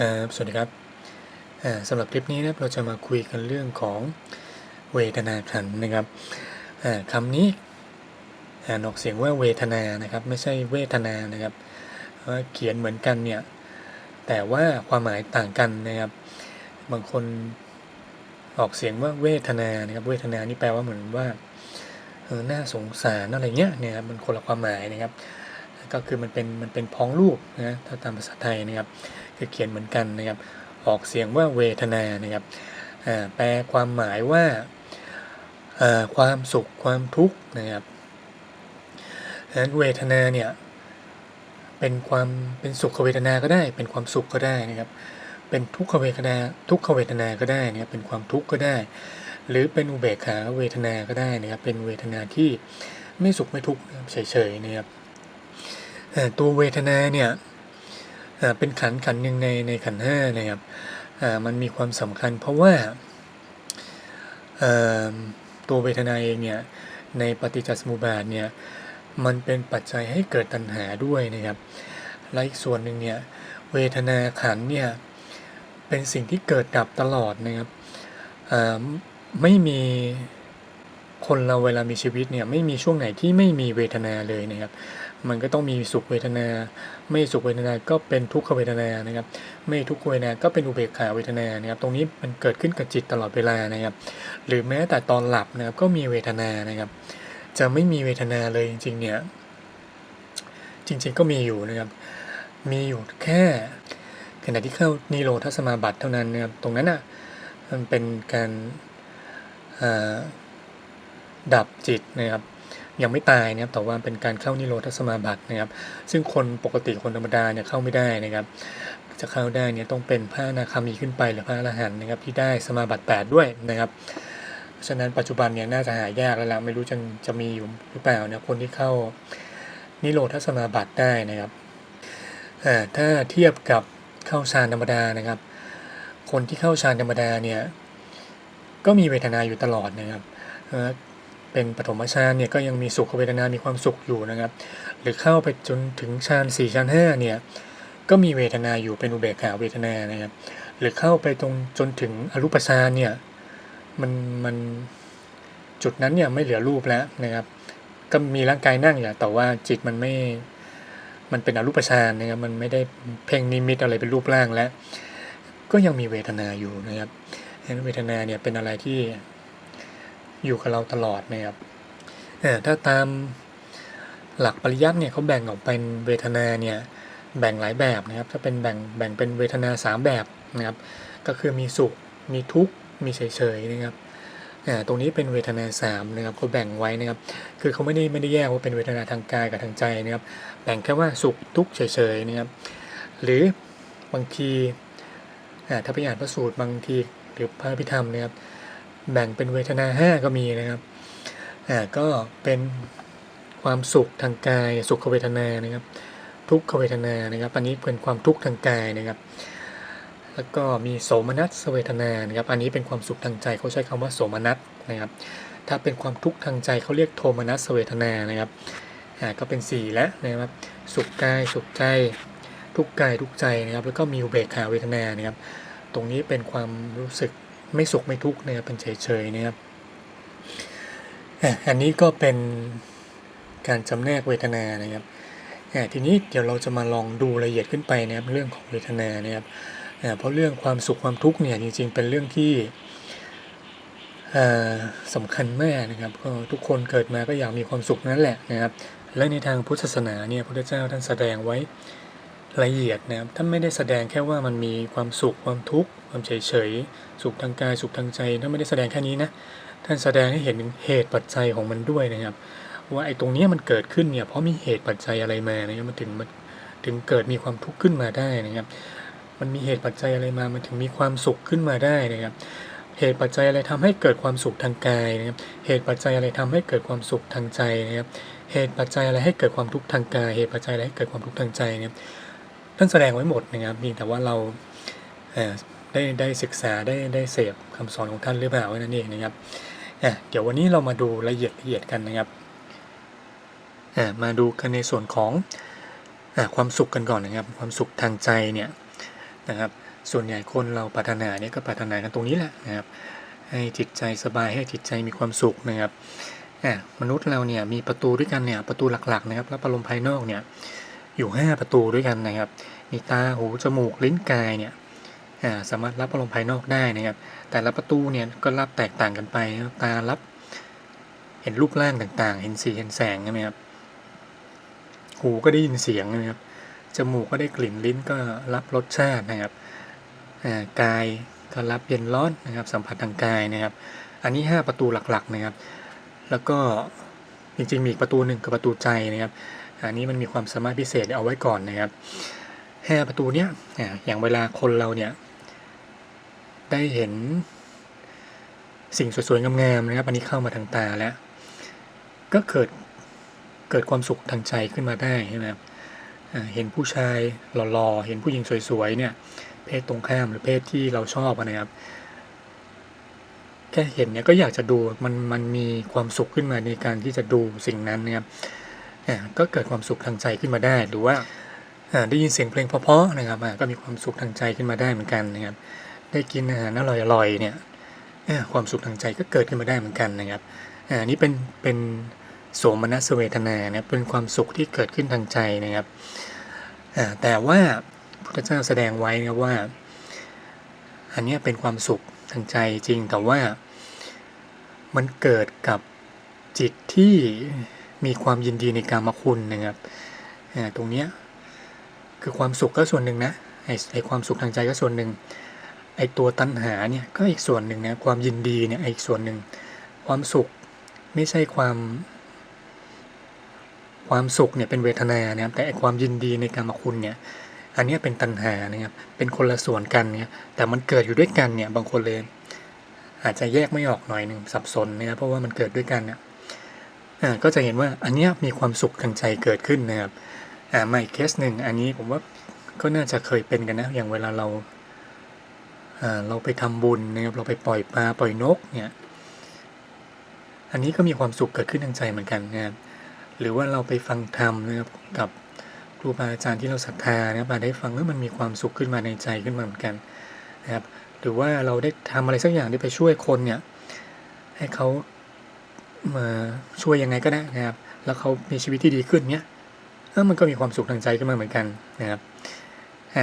ครับสวัสดีครับสำหรับคลิปนี้นะครับเราจะมาคุยกันเรื่องของเวทนาขันนะครับคำนี้อ่านออกเสียงว่าเวทนานะครับ ไม่ใช่เวทนานะครับเขียนเหมือนกันเนี่ยแต่ว่าความหมายต่างกันนะครับ บางคนออกเสียงว่าเวทนานะครับ เวทนานี่แปลว่าเหมือนว่าเออน่าสงสารอะไรเงี้ยเนี่ยครับมันคนละความหมายนะครับ ก็คือมันเป็นมันเป็นพ้องรูปนะถ้าตามภาษาไทยนะครับ คือเขียนเหมือนกันนะครับ ออกเสียงว่าเวทนานะครับแปลความหมายว่าความสุขความทุกข์นะครับดังนั้นเวทนาเนี่ยเป็นความเป็นสุขเวทนาก็ได้ เป็นความสุขก็ได้นะครับ เป็นทุกขเวทนาทุกขเวทนาก็ได้นะครับเป็นความทุกข์ก็ได้ หรือเป็นอุเบกขาเวทนาก็ได้นะครับ เป็นเวทนาที่ไม่สุขไม่ทุกข์เฉยๆนะครับอ่ตัวเวทนาเนี่ย เป็นขันขันหนึ่งในในขันห้านะครับมันมีความสำคัญเพราะว่าตัวเวทนาเองเนี่ยในปฏิจจสมุปบาทเนี่ยมันเป็นปัจจัยให้เกิดตัณหาด้วยนะครับและอีกส่วนหนึ่งเนี่ยเวทนาขันเนี่ยเป็นสิ่งที่เกิดดับตลอดนะครับไม่มีคนเราเวลามีชีวิตเนี่ยไม่มีช่วงไหนที่ไม่มีเวทนาเลยนะครับ มันก็ต้องมีสุขเวทนา ไม่สุขเวทนาก็เป็นทุกขเวทนานะครับ ไม่ทุกขเวทนาก็เป็นอุเบกขาเวทนานะครับ ตรงนี้มันเกิดขึ้นกับจิตตลอดเวลานะครับ หรือแม้แต่ตอนหลับนะครับก็มีเวทนานะครับ จะไม่มีเวทนาเลยจริงๆเนี่ยจริงๆก็มีอยู่นะครับ มีอยู่แค่ขณะที่เข้านิโรธสมาบัติเท่านั้นนะครับ ตรงนั้นอะมันเป็นการดับจิตนะครับ ยังไม่ตายนะครับแต่ว่าเป็นการเข้านิโรธสมาบัตินะครับ ซึ่งคนปกติคนธรรมดาเนี่ยเข้าไม่ได้นะครับ จะเข้าได้เนี่ยต้องเป็นพระนาคามีขึ้นไปหรือพระอรหันต์นะครับที่ได้สมาบัติ 8 ด้วยนะครับเพราะฉะนั้นปัจจุบันเนี่ยน่าจะหายากแล้วละไม่รู้จะจะมีอยู่หรือเปล่านะคนที่เข้านิโรธสมาบัติได้นะครับถ้าเทียบกับเข้าฌานธรรมดานะครับ คนที่เข้าฌานธรรมดาเนี่ยก็มีเวทนาอยู่ตลอดนะครับ เป็นปฐมฌานเนี่ยก็ยังมีสุขเวทนา มีความสุขอยู่นะครับ หรือเข้าไปจนถึงฌานสี่ฌานห้าเนี่ยก็มีเวทนาอยู่เป็นอุเบกขาเวทนานะครับ หรือเข้าไปตรงจนถึงอรูปฌานเนี่ยมันมันจุดนั้นเนี่ยไม่เหลือรูปแล้วนะครับ ก็มีร่างกายนั่งอยู่แต่ว่าจิตมันไม่มันเป็นอรูปฌานนะครับมันไม่ได้เพ่งนิมิตอะไรเป็นรูปร่างแล้ว ก็ยังมีเวทนาอยู่นะครับเวทนาเนี่ยเป็นอะไรที่ อยู่กับเราตลอดนะครับถ้าตามหลักปริยัติเนี่ยเขาแบ่งออกเป็นเวทนาเนี่ยแบ่งหลายแบบนะครับ ถ้าเป็นแบ่งแบ่งเป็นเวทนาสามแบบนะครับ ก็คือมีสุข มีทุกข์ มีเฉยๆนะครับตรงนี้เป็นเวทนาสามนะครับเขาแบ่งไว้นะครับ คือเขาไม่ได้ไม่ได้แยกว่าเป็นเวทนาทางกายกับทางใจนะครับ แบ่งแค่ว่าสุขทุกข์เฉยๆนะครับ หรือบางทีถ้าไปอ่านพระสูตรบางทีหรือพระพิธรรมนะครับ แบ่งเป็นเวทนาห้าก็มีนะครับอ่าก็เป็นความสุขทางกายสุขเวทนานะครับ ทุกขเวทนานะครับ อันนี้เป็นความทุกข์ทางกายนะครับ แล้วก็มีโสมนัสเวทนานะครับ อันนี้เป็นความสุขทางใจเขาใช้คำว่าโสมนัสนะครับ ถ้าเป็นความทุกข์ทางใจเขาเรียกโทมนัสเวทนานะครับอ่าก็เป็นสี่แล้วนะครับ สุขกายสุขใจทุกกายทุกใจนะครับ แล้วก็มีอุเบกขาเวทนานะครับ ตรงนี้เป็นความรู้สึก ไม่สุขไม่ทุกข์นะครับเป็นเฉยๆนะครับอันนี้ก็เป็นการจำแนกเวทนานะครับทีนี้เดี๋ยวเราจะมาลองดูละเอียดขึ้นไปนะครับเรื่องของเวทนานะครับเพราะเรื่องความสุขความทุกข์เนี่ยจริงๆเป็นเรื่องที่อ่าสำคัญมากนะครับก็ทุกคนเกิดมาก็อยากมีความสุขนั่นแหละนะครับ และในทางพุทธศาสนาเนี่ยพระเจ้าท่านแสดงไว้ละเอียดนะครับท่านไม่ได้แสดงแค่ว่ามันมีความสุขความทุกข์ ความเฉยๆสุขทางกายสุขทางใจท่านไม่ได้แสดงแค่นี้นะท่านแสดงให้เห็นเหตุปัจจัยของมันด้วยนะครับ ว่าไอ้ตรงนี้มันเกิดขึ้นเนี่ยเพราะมีเหตุปัจจัยอะไรมานะครับมันถึงมันถึงเกิดมีความทุกข์ขึ้นมาได้นะครับ มันมีเหตุปัจจัยอะไรมา มันถึงมีความสุขขึ้นมาได้นะครับเหตุปัจจัยอะไรทำให้เกิดความสุขทางกายนะครับ เหตุปัจจัยอะไรทำให้เกิดความสุขทางใจนะครับ เหตุปัจจัยอะไรให้เกิดความทุกข์ทางกาย เหตุปัจจัยอะไรให้เกิดความทุกข์ทางใจนะครับ ท่านแสดงไว้หมดนะครับเพียงแต่ว่าเราเได้ได้ศึกษาได้ได้เสพคำสอนของท่านหรือเปล่านั่นเองนะครับเดี๋ยววันนี้เรามาดูละเอียดละเอียดกันนะครับมาดูกันในส่วนของอความสุขกันก่อนนะครับ ความสุขทางใจเนี่ยนะครับ ส่วนใหญ่คนเราปรารถนาเนี่ยก็ปรารถนากันตรงนี้แหละนะครับ ให้จิตใจสบายให้จิตใจมีความสุขนะครับมนุษย์เราเนี่ยมีประตูด้วยกันเนี่ยประตูหลักๆนะครับ แล้วอารมภายนอกเนี่ยอยู่ 5 ประตูด้วยกันนะครับ มีตาหูจมูกลิ้นกายเนี่ย สามารถรับอารมณ์ภายนอกได้นะครับ แต่ละประตูเนี่ยก็รับแตกต่างกันไปตารับเห็นรูปร่างต่างๆ เห็นสีเห็นแสงใช่ไหมครับ หูก็ได้ยินเสียงนะครับ จมูกก็ได้กลิ่นลิ้นก็รับรสชาตินะครับกายก็รับเย็นร้อนนะครับ สัมผัสทางกายนะครับ อันนี้ 5 ประตูหลักๆนะครับ แล้วก็จริงๆมีอีกประตูหนึ่งคือประตูใจนะครับ อันนี้มันมีความสามารถพิเศษเอาไว้ก่อนนะครับห้าประตูเนี้ยอย่างเวลาคนเราเนี่ย ได้เห็นสิ่งสวยๆงามๆนะครับ อันนี้เข้ามาทางตาแล้ว ก็เกิดเกิดความสุขทางใจขึ้นมาได้ใช่ไหมครับเห็นผู้ชายหล่อๆ เห็นผู้หญิงสวยๆเนี่ย เพศตรงข้ามหรือเพศที่เราชอบนะครับ แค่เห็นเนี่ยก็อยากจะดูมันมันมีความสุขขึ้นมาในการที่จะดูสิ่งนั้นนะครับก็เกิดความสุขทางใจขึ้นมาได้หรือว่าได้ยินเสียงเพลงเพราะๆนะครับก็มีความสุขทางใจขึ้นมาได้เหมือนกันนะครับ ได้กินอาหารอร่อยๆเนี่ยความสุขทางใจก็เกิดขึ้นมาได้เหมือนกันนะครับอ่านี่เป็นเป็นโสมนัสเวทนาเนะครับเป็นความสุขที่เกิดขึ้นทางใจนะครับแต่ว่าพุทธเจ้าแสดงไว้นะว่า อันนี้เป็นความสุขทางใจจริงแต่ว่ามันเกิดกับจิตที่มีความยินดีในการมาคุณนะครับตรงเนี้ยคือความสุขก็ส่วนหนึ่งนะไอ้ไอ้ความสุขทางใจก็ส่วนหนึ่ง ไอตัวตัณหาเนี่ยก็อีกส่วนหนึ่งนะความยินดีเนี่ยอีกส่วนหนึ่งความสุขไม่ใช่ความความสุขเนี่ยเป็นเวทนานะครับแต่ความยินดีในการมาคุณเนี่ยอันนี้เป็นตัณหานะครับเป็นคนละส่วนกันเนี่ยแต่มันเกิดอยู่ด้วยกันเนี่ยบางคนเลยอาจจะแยกไม่ออกหน่อยหนึ่งสับสนนะครับเพราะว่ามันเกิดด้วยกันเนี่ยก็จะเห็นว่าอันนี้มีความสุขทางใจเกิดขึ้นนะครับอ่ามาอีกเคสหนึ่งอันนี้ผมว่าก็น่าจะเคยเป็นกันนะอย่างเวลาเรา เราไปทำบุญนะครับเราไปปล่อยปลาปล่อยนกเนี่ยอันนี้ก็มีความสุขเกิดขึ้นทางใจเหมือนกันนะครับหรือว่าเราไปฟังธรรมนะครับกับครูบาอาจารย์ที่เราศรัทธานะครับมาได้ฟังแล้วมันมีความสุขขึ้นมาในใจขึ้นมาเหมือนกันนะครับหรือว่าเราได้ทำอะไรสักอย่างที่ไปช่วยคนเนี่ยให้เขามาช่วยยังไงก็ได้นะครับ แล้วเขามีชีวิตที่ดีขึ้นเนี่ยเออมันก็มีความสุขทางใจขึ้นมาเหมือนกันนะครับ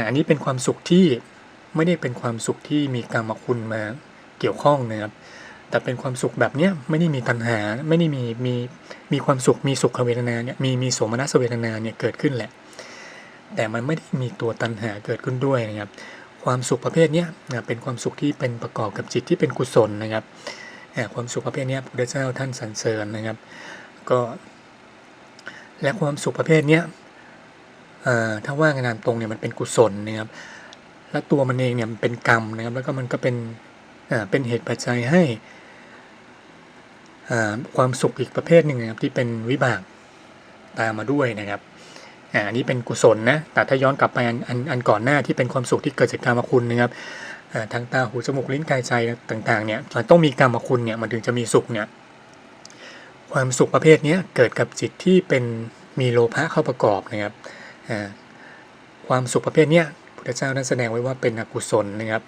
อันนี้เป็นความสุขที่ ไม่ได้เป็นความสุขที่มีกรรมคุณมาเกี่ยวข้องนะครับ แต่เป็นความสุขแบบเนี้ยไม่ได้มีตัณหา ไม่ได้มีมีมีความสุขมีสุขเวทนาเนี่ยมีมีโสมนัสเวทนาเนี่ยเกิดขึ้นแหละ แต่มันไม่ได้มีตัวตัณหาเกิดขึ้นด้วยนะครับ ความสุขประเภทเนี้ยนะเป็นความสุขที่เป็นประกอบกับจิตที่เป็นกุศลนะครับอ่าความสุขประเภทเนี้ยพระพุทธเจ้าท่านสรรเสริญนะครับ ก็ และความสุขประเภทเนี้ยอ่าถ้าว่างานตรงเนี่ยมันเป็นกุศลนะครับ และตัวมันเองเนี่ยมันเป็นกรรมนะครับ แล้วก็มันก็เป็นเป็นเหตุปัจจัยให้ความสุขอีกประเภทหนึ่งนะครับที่เป็นวิบากตามมาด้วยนะครับอันนี้เป็นกุศลนะแต่ถ้าย้อนกลับไปอันอันอันก่อนหน้าที่เป็นความสุขที่เกิดจากกรรมคุณนะครับทางตาหูจมูกลิ้นกายใจต่างๆเนี่ยมันต้องมีกรรมคุณเนี่ยมันถึงจะมีสุขเนี่ยความสุขประเภทนี้เกิดกับจิตที่เป็นมีโลภะเข้าประกอบนะครับความสุขประเภทเนี้ ยพุทธเจ้านั้นแสดงไว้ว่าเป็นอกุศลนะครับ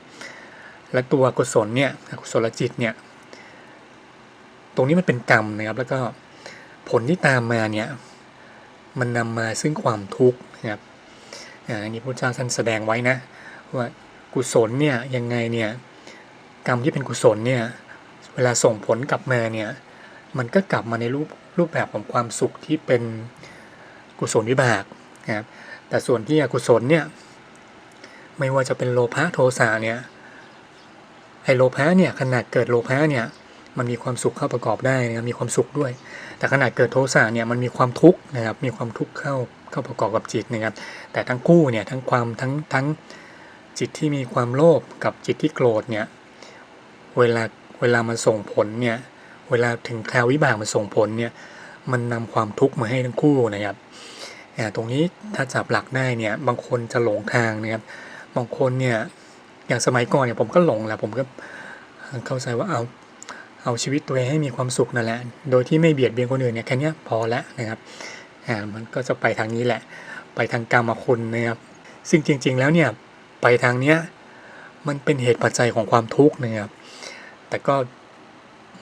และตัวอกุศลเนี่ยอกุศลจิตเนี่ย ตรงนี้มันเป็นกรรมนะครับ แล้วก็ผลที่ตามมาเนี่ย มันนำมาซึ่งความทุกข์นะครับอันนี้พระเจ้าท่านแสดงไว้นะ ว่ากุศลเนี่ยยังไงเนี่ยกรรมที่เป็นกุศลเนี่ยเวลาส่งผลกลับมาเนี่ยมันก็กลับมาในรูปรูปแบบของความสุขที่เป็นกุศลวิบากนะครับแต่ส่วนที่อกุศลเนี่ย ไม่ว่าจะเป็นโลภะโทสะเนี่ยไอโลภะเนี่ยขนาดเกิดโลภะเนี่ยมันมีความสุขเข้าประกอบได้นะครับมีความสุขด้วย แต่ขนาดเกิดโทสะเนี่ยมันมีความทุกข์นะครับมีความทุกข์เข้าเข้าประกอบกับจิตนะครับ แต่ทั้งคู่เนี่ยทั้งความทั้งทั้งจิตที่มีความโลภกับจิตที่โกรธเนี่ยเวลาเวลามันส่งผลเนี่ยเวลาถึงคราววิบากมันส่งผลเนี่ยมันนำความทุกข์มาให้ทั้งคู่นะครับอ่าตรงนี้ถ้าจับหลักได้เนี่ยบางคนจะหลงทางนะครับ บางคนเนี่ยอย่างสมัยก่อนเนี่ยผมก็หลงแหละผมก็เข้าใจว่าเอาเอาชีวิตตัวเองให้มีความสุขนั่นแหละ โดยที่ไม่เบียดเบียนคนอื่นเนี่ยแค่เนี้ยพอแล้วนะครับอ่ามันก็จะไปทางนี้แหละ ไปทางกรรมคุณนะครับซึ่งจริง ๆ แล้วเนี่ยไปทางเนี้ยมันเป็นเหตุปัจจัยของความทุกข์นะครับ แต่ก็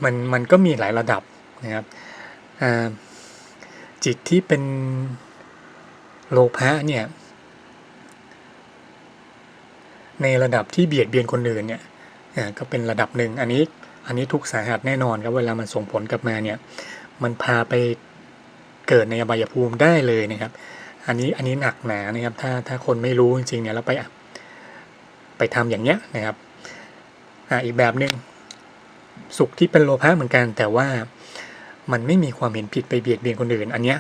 มันมันก็มีหลายระดับนะครับจิตที่เป็นโลภะเนี่ย ในระดับที่เบียดเบียนคนอื่นเนี่ยอ่าก็เป็นระดับหนึ่งอันนี้อันนี้ทุกสาหัสแน่นอนครับเวลามันส่งผลกลับมาเนี่ยมันพาไปเกิดในอบายภูมิได้เลยนะครับ อันนี้อันนี้หนักหนานะครับถ้าถ้าคนไม่รู้จริงๆเนี่ยแล้วไปไปทำอย่างเนี้ยนะครับอ่าอีกแบบหนึ่งสุขที่เป็นโลภะเหมือนกัน แต่ว่ามันไม่มีความเห็นผิดไปเบียดเบียนคนอื่น อันเนี้ย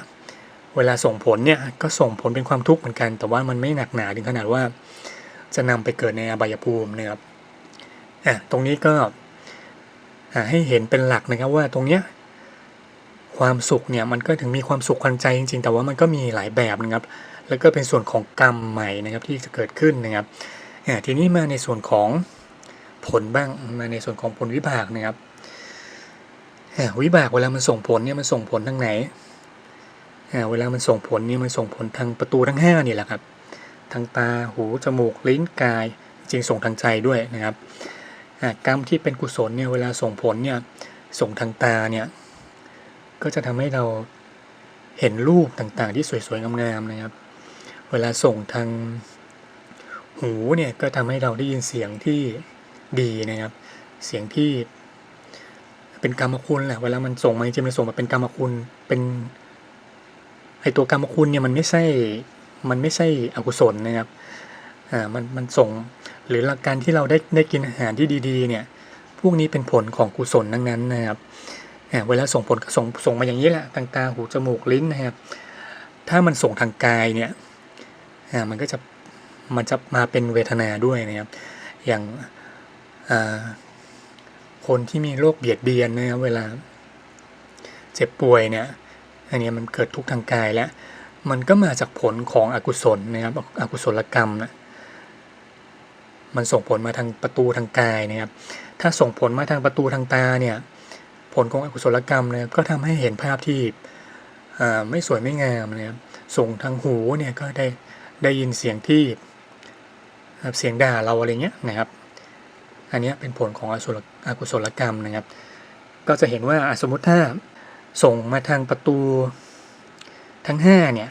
เวลาส่งผลเนี่ยก็ส่งผลเป็นความทุกข์เหมือนกัน แต่ว่ามันไม่หนักหนาถึงขนาดว่า จะนำไปเกิดในอบายภูมินะครับอะตรงนี้ก็ให้เห็นเป็นหลักนะครับว่าตรงเนี้ยความสุขเนี่ยมันก็ถึงมีความสุขคันใจจริงๆ แต่ว่ามันก็มีหลายแบบนะครับ แล้วก็เป็นส่วนของกรรมใหม่นะครับที่จะเกิดขึ้นนะครับอ่าทีนี้มาในส่วนของผลบ้างมาในส่วนของผลวิบากนะครับวิบากเวลามันส่งผลเนี่ยมันส่งผลทางไหนเวลามันส่งผลเนี่ยมันส่งผลทางประตูทั้งห้านี่แหละครับ ทางตาหูจมูกลิ้นกาย จริงส่งทางใจด้วยนะครับอากรรมที่เป็นกุศลเนี่ยเวลาส่งผลเนี่ยส่งทางตาเนี่ยก็จะทำให้เราเห็นรูปต่างๆ ที่สวยๆงามๆนะครับ เวลาส่งทางหูเนี่ยก็ทำให้เราได้ยินเสียงที่ดีนะครับ เสียงที่เป็นกรรมคุณแหละเวลามันส่งมาจริงๆมันส่งมาเป็นกรรมคุณเป็นไอตัวกรรมคุณเนี่ยมันไม่ใช่ มันไม่ใช่อกุศลนะครับอ่ามันมันส่งหรือหลักการที่เราได้ได้กินอาหารที่ดีๆ เนี่ย พวกนี้เป็นผลของกุศลทั้งนั้นนะครับอ่าเวลาส่งผลก็ส่งส่งมาอย่างนี้แหละทางตาหูจมูกลิ้นนะครับ ถ้ามันส่งทางกายเนี่ยอ่ามันก็จะมันจะมาเป็นเวทนาด้วยนะครับ อย่างอ่าคนที่มีโรคเบียดเบียนนะครับเวลาเจ็บป่วยเนี่ยอันนี้มันเกิดทุกข์ทางกายแล้ว มันก็มาจากผลของอกุศลนะครับอกุศลกรรมนะมันส่งผลมาทางประตูทางกายนะครับ ถ้าส่งผลมาทางประตูทางตาเนี่ย ผลของอกุศลกรรมเนี่ยก็ทำให้เห็นภาพที่ไม่สวยไม่งามนะครับ ส่งทางหูเนี่ยก็ได้ได้ยินเสียงที่เสียงด่าเราอะไรเงี้ยนะครับ อันนี้เป็นผลของอกุศลอกุศลกรรมนะครับ ก็จะเห็นว่าสมมติถ้าส่งมาทางประตู ทั้งห้าเนี่ย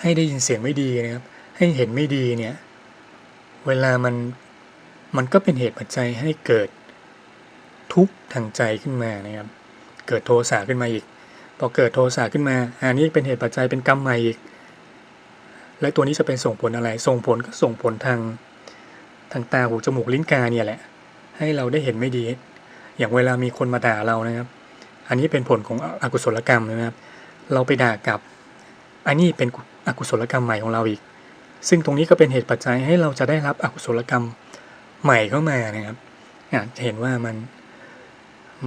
ให้ได้ยินเสียงไม่ดีนะครับ ให้เห็นไม่ดีเนี่ย เวลามันมันก็เป็นเหตุปัจจัยให้เกิดทุกข์ทางใจขึ้นมานะครับ เกิดโทสะขึ้นมาอีก พอเกิดโทสะขึ้นมา อันนี้เป็นเหตุปัจจัยเป็นกรรมใหม่อีก และตัวนี้จะเป็นส่งผลอะไร ส่งผลก็ส่งผลทางทางตาหูจมูกลิ้นกายเนี่ยแหละ ให้เราได้เห็นไม่ดี อย่างเวลามีคนมาด่าเรานะครับ อันนี้เป็นผลของอกุศลกรรมนะครับ เราไปด่ากลับ อันนี้เป็นอกุศลกรรมใหม่ของเราอีก ซึ่งตรงนี้ก็เป็นเหตุปัจจัยให้เราจะได้รับอกุศลกรรมใหม่เข้ามานะครับจะเห็นว่ามัน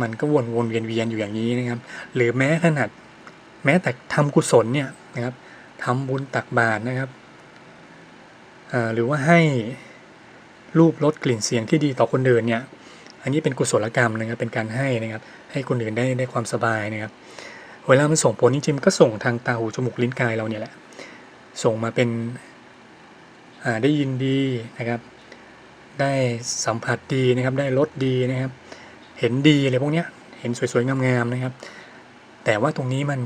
มันก็วนวนเวียนเวียนอยู่อย่างนี้นะครับ หรือแม้ขนาดแม้แต่ทำกุศลเนี่ยนะครับทำบุญตักบาตรนะครับหรือว่าให้รูปลดกลิ่นเสียงที่ดีต่อคนอื่นเนี่ย อันนี้เป็นกุศลกรรมนะครับ เป็นการให้นะครับ ให้คนอื่นได้ได้ความสบายนะครับ เวลามันส่งผลจริงๆก็ส่งทางตาหูจมูกลิ้นกายเราเนี่ยแหละ ส่งมาเป็นได้ยินดีนะครับ ได้สัมผัสดีนะครับ ได้รสดีนะครับ เห็นดีอะไรพวกเนี้ย เห็นสวยๆงามๆนะครับ แต่ว่าตรงนี้มัน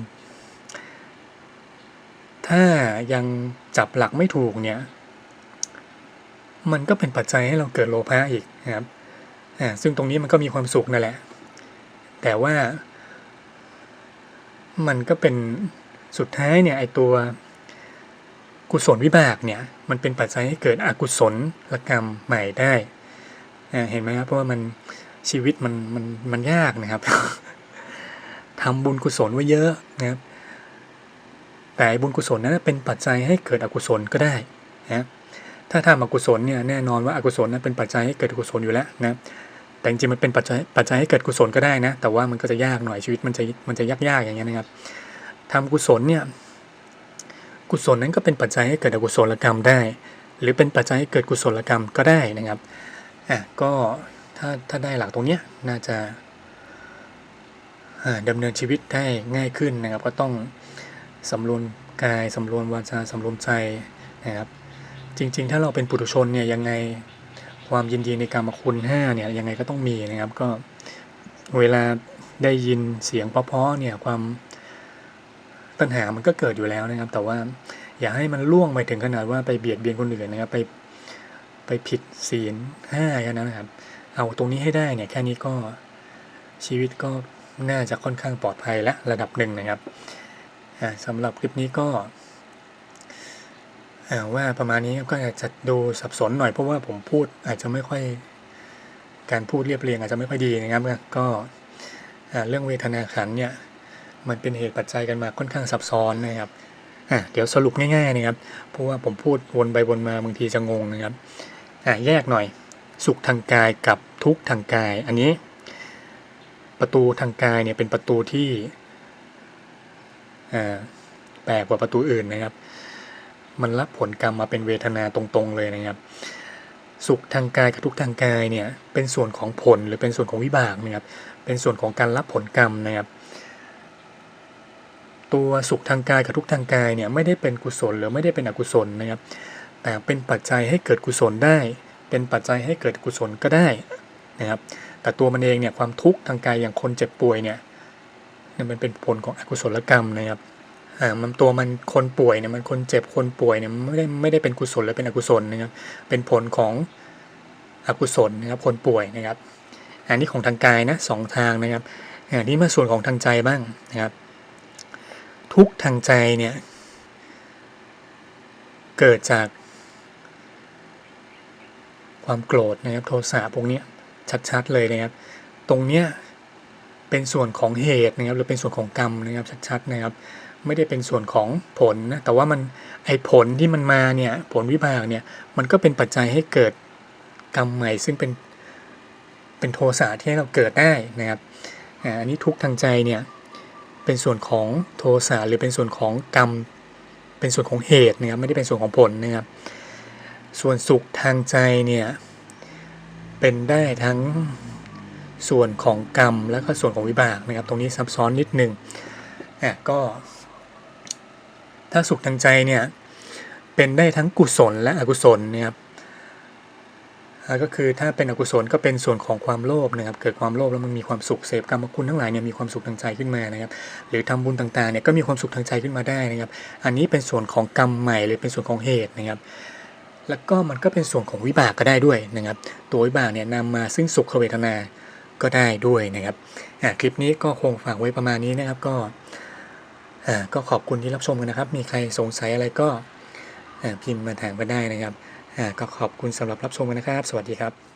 ถ้ายังจับหลักไม่ถูกเนี่ย มันก็เป็นปัจจัยให้เราเกิดโลภะอีกนะครับ ซึ่งตรงนี้มันก็มีความสุขนั่นแหละ แต่ว่า มันก็เป็นสุดท้ายเนี่ยไอตัวกุศลวิบากเนี่ยมันเป็นปัจจัยให้เกิดอกุศลกรรมใหม่ได้ เห็นไหมครับเพราะว่ามันชีวิตมันมันมันยากนะครับทำบุญกุศลไว้เยอะนะครับ แต่บุญกุศลนั้นเป็นปัจจัยให้เกิดอกุศลก็ได้นะถ้าทำอกุศลเนี่ยแน่นอนว่าอากุศลนั้นเป็นปัจจัยให้เกิดอกุศลอยู่แล้วนะ แต่จริงๆมันเป็นปัจจัยปัจจัยให้เกิดกุศลก็ได้นะ แต่ว่ามันก็จะยากหน่อยชีวิตมันจะมันจะยากๆอย่างเงี้ยนะครับทำกุศลเนี่ยกุศลนั้นก็เป็นปัจจัยให้เกิดอกุศลกรรมได้ หรือเป็นปัจจัยให้เกิดกุศลกรรมก็ได้นะครับอะก็ถ้าถ้าได้หลักตรงเนี้ยน่าจะดำเนินชีวิตได้ง่ายขึ้นนะครับ ก็ต้องสำรวมกายสำรวมวาจาสำรวมใจนะครับ จริง ๆ ถ้าเราเป็นปุถุชนเนี่ยยังไง ความยินดีในกรรมคุณห้าเนี่ยยังไงก็ต้องมีนะครับ ก็เวลาได้ยินเสียงเพาะๆเนี่ยความปัญหามันก็เกิดอยู่แล้วนะครับ แต่ว่าอย่าให้มันล่วงไปถึงขนาดว่าไปเบียดเบียนคนอื่นนะครับ ไปไปผิดศีลห้าแค่นั้นนะครับ เอาตรงนี้ให้ได้เนี่ยแค่นี้ก็ชีวิตก็น่าจะค่อนข้างปลอดภัยและระดับหนึ่งนะครับสำหรับคลิปนี้ก็ ว่าประมาณนี้ก็อาจจะดูสับสนหน่อยเพราะว่าผมพูดอาจจะไม่ค่อยการพูดเรียบเรียงอาจจะไม่ค่อยดีนะครับ ก็เรื่องเวทนาขันเนี่ยมันเป็นเหตุปัจจัยกันมาค่อนข้างซับซ้อนนะครับเดี๋ยวสรุปง่ายๆนะครับเพราะว่าผมพูดวนไปวนมาบางทีจะงงนะครับแยกหน่อยสุขทางกายกับทุกข์ทางกาย อันนี้ ประตูทางกายเนี่ยเป็นประตูที่แปลกกว่าประตูอื่นนะครับ มันรับผลกรรมมาเป็นเวทนาตรงๆเลยนะครับ สุขทางกายกับทุกข์ทางกายเนี่ยเป็นส่วนของผลหรือเป็นส่วนของวิบากนะครับ เป็นส่วนของการรับผลกรรมนะครับ ตัวสุขทางกายกับทุกข์ทางกายเนี่ยไม่ได้เป็นกุศลหรือไม่ได้เป็นอกุศลนะครับ แต่เป็นปัจจัยให้เกิดกุศลได้ เป็นปัจจัยให้เกิดกุศลก็ได้นะครับ แต่ตัวมันเองเนี่ยความทุกข์ทางกายอย่างคนเจ็บป่วยเนี่ยมันเป็นผลของอกุศลกรรมนะครับ อ่ามันตัวมันคนป่วยเนี่ยมันคนเจ็บคนป่วยเนี่ยไม่ได้ไม่ได้เป็นกุศลหรือเป็นอกุศลนะครับเป็นผลของอกุศลนะครับคนป่วยนะครับ อันนี้ของทางกายนะสองทางนะครับอันนี้มาส่วนของทางใจบ้างนะครับ ทุกทางใจเนี่ยเกิดจาก ความโกรธนะครับโทสะพวกเนี้ยชัดๆเลยนะครับ ตรงเนี้ยเป็นส่วนของเหตุนะครับหรือเป็นส่วนของกรรมนะครับชัดๆนะครับ ไม่ได้เป็นส่วนของผลนะแต่ว่ามันไอผลที่มันมาเนี่ยผลวิบากเนี่ยมันก็เป็นปัจจัยให้เกิดกรรมใหม่ ซึ่งเป็นเป็นโทสะที่ให้เราเกิดได้นะครับอันนี้ทุกทางใจเนี่ยเป็นส่วนของโทสะหรือเป็นส่วนของกรรม เป็นส่วนของเหตุนะครับไม่ได้เป็นส่วนของผลนะครับส่วนสุขทางใจเนี่ยเป็นได้ทั้งส่วนของกรรมและก็ส่วนของวิบากนะครับ ตรงนี้ซับซ้อนนิดนึงอะก็ ถ้าสุขทางใจเนี่ยเป็นได้ทั้งกุศลและอกุศลนะครับก็คือถ้าเป็นอกุศลก็เป็นส่วนของความโลภนะครับ เกิดความโลภแล้วมันมีความสุขเสพกรรมคุณทั้งหลายเนี่ยมีความสุขทางใจขึ้นมานะครับ หรือทำบุญต่างๆเนี่ยก็มีความสุขทางใจขึ้นมาได้นะครับ อันนี้เป็นส่วนของกรรมใหม่หรือเป็นส่วนของเหตุนะครับ แล้วก็มันก็เป็นส่วนของวิบากก็ได้ด้วยนะครับ ตัววิบากเนี่ยนำมาซึ่งสุขเวทนาก็ได้ด้วยนะครับคลิปนี้ก็คงฝากไว้ประมาณนี้นะครับก็ ก็ขอบคุณที่รับชมกันนะครับ มีใครสงสัยอะไรก็พิมพ์มาถามก็ได้นะครับก็ขอบคุณสำหรับรับชมกันนะครับ สวัสดีครับ